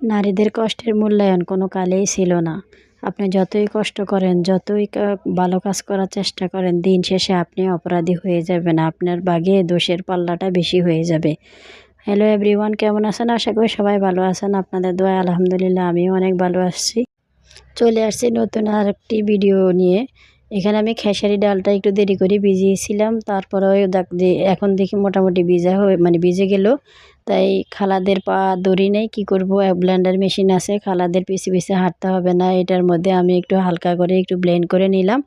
নারীদের কষ্টের মূল্যায়ন কোনো কালেই ছিল না। আপনি যতই কষ্ট করেন, যতই ভালো কাজ করার চেষ্টা করেন, দিন শেষে আপনি অপরাধী হয়ে যাবেন। আপনার বাগে দোষের পাল্লাটা বেশি হয়ে যাবে। হ্যালো এভরিওয়ান কেমন আছেন? আশা করি সবাই ভালো আছেন। আপনাদের দোয়া আলহামদুলিল্লাহ আমিও অনেক ভালো আসছি চলে আসছি নতুন আর একটি ভিডিও নিয়ে। এখানে আমি খেসারি ডালটা একটু দেরি করে ভিজিয়েছিলাম। তারপরে এখন দেখি মোটামুটি ভিজা হয়ে মানে ভিজে গেল। তাই খালাদের পা দড়ি নেই, কী করব? ব্লেন্ডার মেশিন আছে, খালাদের পিছিয়ে পিছে হাঁটতে হবে না, এটার মধ্যে আমি একটু হালকা করে একটু ব্লেন্ড করে নিলাম।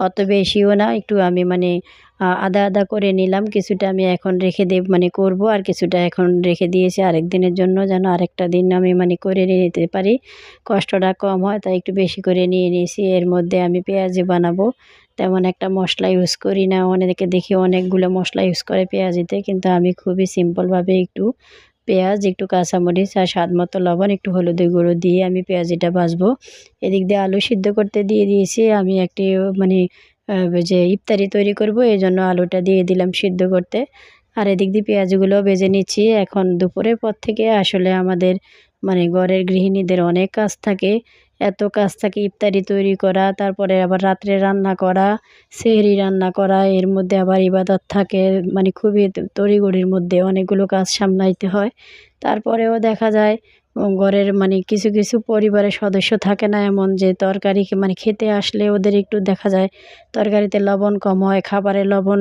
অত বেশিও না, একটু আমি মানে আদা আদা করে নিলাম, কিছুটা আমি এখন রেখে দেব মানে করব, আর কিছুটা এখন রেখে দিয়েছি আরেক দিনের জন্য, যেন আরেকটা দিন আমি মানে করে নিতে পারি। কষ্টটা কম হয়, তাই একটু বেশি করে নিয়ে নিয়েছি, এর মধ্যে আমি পেঁয়াজি বানাবো। তেমন একটা মশলা ইউজ করি না। অনেকে দেখি অনেকগুলো মশলা ইউজ করে পেঁয়াজিতে, কিন্তু আমি খুবই সিম্পলভাবে একটু পেঁয়াজ, একটু কাঁচামরিচ আর স্বাদ মতো লবণ, একটু হলুদের গুঁড়ো দিয়ে আমি পেঁয়াজিটা ভাজবো। এদিক দিয়ে আলু সিদ্ধ করতে দিয়ে দিয়েছি। আমি একটি মানে যে ইফতারি তৈরি করব, এই জন্য আলুটা দিয়ে দিলাম সিদ্ধ করতে। আর এদিক দিয়ে পেঁয়াজগুলো বেজে নিচ্ছি। এখন দুপুরের পর থেকে আসলে আমাদের মানে ঘরের গৃহিণীদের অনেক কাজ থাকে। এত কাজ থাকে ইফতারি তৈরি করা, তারপরে আবার রাত্রে রান্না করা, সেহরি রান্না করা, এর মধ্যে আবার ইবাদত থাকে মানে খুবই তড়িগড়ির মধ্যে অনেকগুলো কাজ সামলাইতে হয়। তারপরেও দেখা যায় ঘরের মানে কিছু কিছু পরিবারের সদস্য থাকে না এমন যে তরকারি মানে খেতে আসলে ওদের একটু দেখা যায়, তরকারিতে লবণ কম হয়, খাবারে লবণ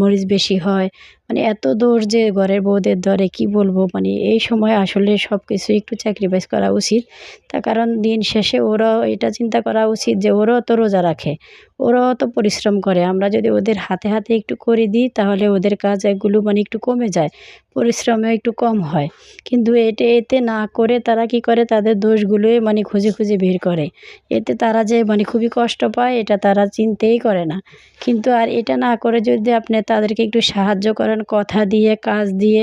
মরিচ বেশি হয় মানে এত দোষ যে ঘরের বউদের ধরে কি বলব? মানে এই সময় আসলে সব কিছু একটু স্যাক্রিফাইস করা উচিত। তার কারণ দিন শেষে ওরাও এটা চিন্তা করা উচিত যে ওরাও তো রোজা রাখে, ওরাও তো পরিশ্রম করে। আমরা যদি ওদের হাতে হাতে একটু করে দিই, তাহলে ওদের কাজ এগুলো মানে একটু কমে যায় পরিশ্রমে একটু কম হয়। কিন্তু এটা, এতে না করে তারা কি করে? তাদের দোষগুলোই মানে খুঁজে খুঁজে বের করে। এতে তারা যে মানে খুবই কষ্ট পায়, এটা তারা চিনতেই করে না। কিন্তু আর এটা না করে যদি আপনি তাদেরকে একটু সাহায্য করেন কথা দিয়ে কাজ দিয়ে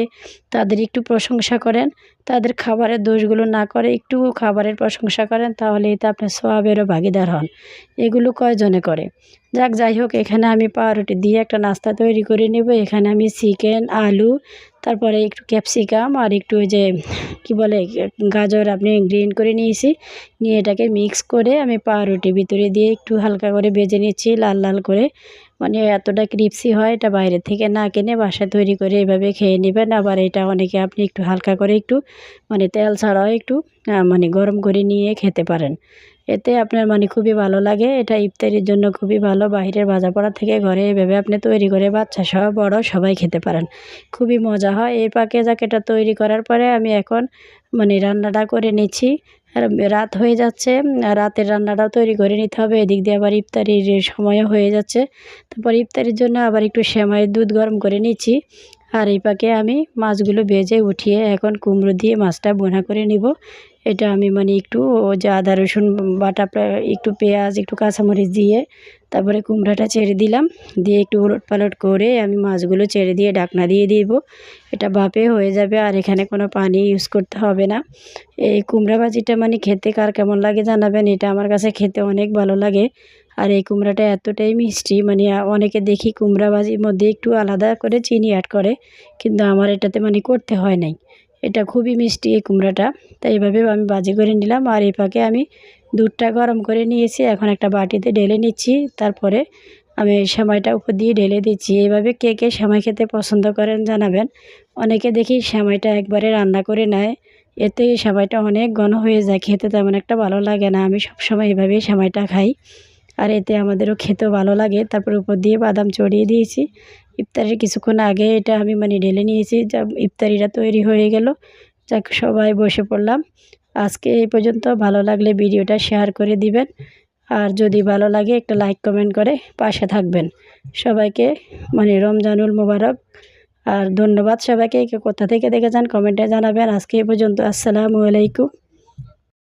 তাদের একটু প্রশংসা করেন, তাদের খাবারের দোষগুলো না করে একটু খাবারের প্রশংসা করেন, তাহলে এতে আপনার সোয়াবেরও ভাগিদার হন। এগুলো কয়জনে করে? যাক, যাই হোক, এখানে আমি পাউরুটি দিয়ে একটা নাস্তা তৈরি করে নেব। এখানে আমি চিকেন, আলু, তারপরে একটু ক্যাপসিকাম আর একটু ওই যে, কি বলে, গাজর আপনি গ্রিন করে নিয়েছি। নিয়ে এটাকে মিক্স করে আমি পাউরুটি ভিতরে দিয়ে একটু হালকা করে বেজে নিচ্ছি, লাল লাল করে। মানে এতটা ক্রিপসি হয়, এটা বাইরে থেকে না কিনে বাসায় তৈরি করে এভাবে খেয়ে নেবেন। আবার এটা অনেকে আপনি একটু হালকা করে একটু মানে তেল ছাড়াও একটু মানে গরম করে নিয়ে খেতে পারেন। এতে আপনার মানে খুবই ভালো লাগে। এটা ইফতারির জন্য খুবই ভালো। বাইরের ভাজা পড়া থেকে ঘরে এভাবে আপনি তৈরি করে বাচ্চা সহ বড় সবাই খেতে পারেন। খুবই মজা হয়। এই পাকে যাকেটা তৈরি করার পরে আমি এখন মানে রান্নাটা করে নিচ্ছি। আর রাত হয়ে যাচ্ছে। রাতের রান্নাটাও তৈরি করে নিতে হবে। এদিক দিয়ে আবার ইফতারির সময়ও হয়ে যাচ্ছে। তারপর ইফতারির জন্য আবার একটু সেমাইয়ের দুধ গরম করে নিচ্ছি। আর এই পাকে আমি মাছগুলো ভেজে উঠিয়ে এখন কুমড়ো দিয়ে মাছটা বোনা করে নিব। এটা আমি মানে একটু, ও যে আদা, রসুন, বাটা একটু পেঁয়াজ, একটু কাঁচামরিচ দিয়ে তারপরে কুমড়োটা ছেড়ে দিলাম। দিয়ে একটু উলট পালট করে আমি মাছগুলো ছেড়ে দিয়ে ঢাকনা দিয়ে দিব। এটা ভাপে হয়ে যাবে আর এখানে কোনো পানি ইউজ করতে হবে না। এই কুমড়া ভাজিটা মানে খেতে কার কেমন লাগে জানাবেন, এটা আমার কাছে খেতে অনেক ভালো লাগে। আর এই কুমড়াটা এতটাই মিষ্টি মানে অনেকে দেখি কুমড়া ভাজির মধ্যে একটু আলাদা করে চিনি অ্যাড করে, কিন্তু আমার এটাতে মানে করতে হয় নাই। এটা খুবই মিষ্টি এই কুমড়াটা। তাই এভাবে আমি বাজি করে নিলাম আর এই ফাঁকে আমি দুধটা গরম করে নিয়েছি। এখন একটা বাটিতে ঢেলে নিচ্ছি। তারপরে আমি সেমাইটা উপর দিয়ে ঢেলে দিচ্ছি। এইভাবে কে কে সেমাই খেতে পছন্দ করেন জানাবেন। অনেকে দেখি সেমাইটা একবারে রান্না করে নেয়। এতে সেমাইটা অনেক ঘন হয়ে যায়। খেতে তেমন একটা ভালো লাগে না। আমি সবসময় এভাবেই সেমাইটা খাই। আর এতে আমাদেরও খেতেও ভালো লাগে। তারপর উপর দিয়ে বাদাম চড়িয়ে দিয়েছি। ইফতারির কিছুক্ষণ আগে এটা আমি মানে ঢেলে নিয়েছি, যা ইফতারিটা তৈরি হয়ে গেল। যাক, সবাই বসে পড়লাম। আজকে এই পর্যন্ত। ভালো লাগলে ভিডিওটা শেয়ার করে দিবেন। আর যদি ভালো লাগে, একটা লাইক, কমেন্ট করে পাশে থাকবেন। সবাইকে মানে রমজানুল মোবারক। আর ধন্যবাদ সবাইকে। কোথা থেকে দেখেছেন, কমেন্টে জানাবেন। আজকে এই পর্যন্ত। আসসালামু আলাইকুম।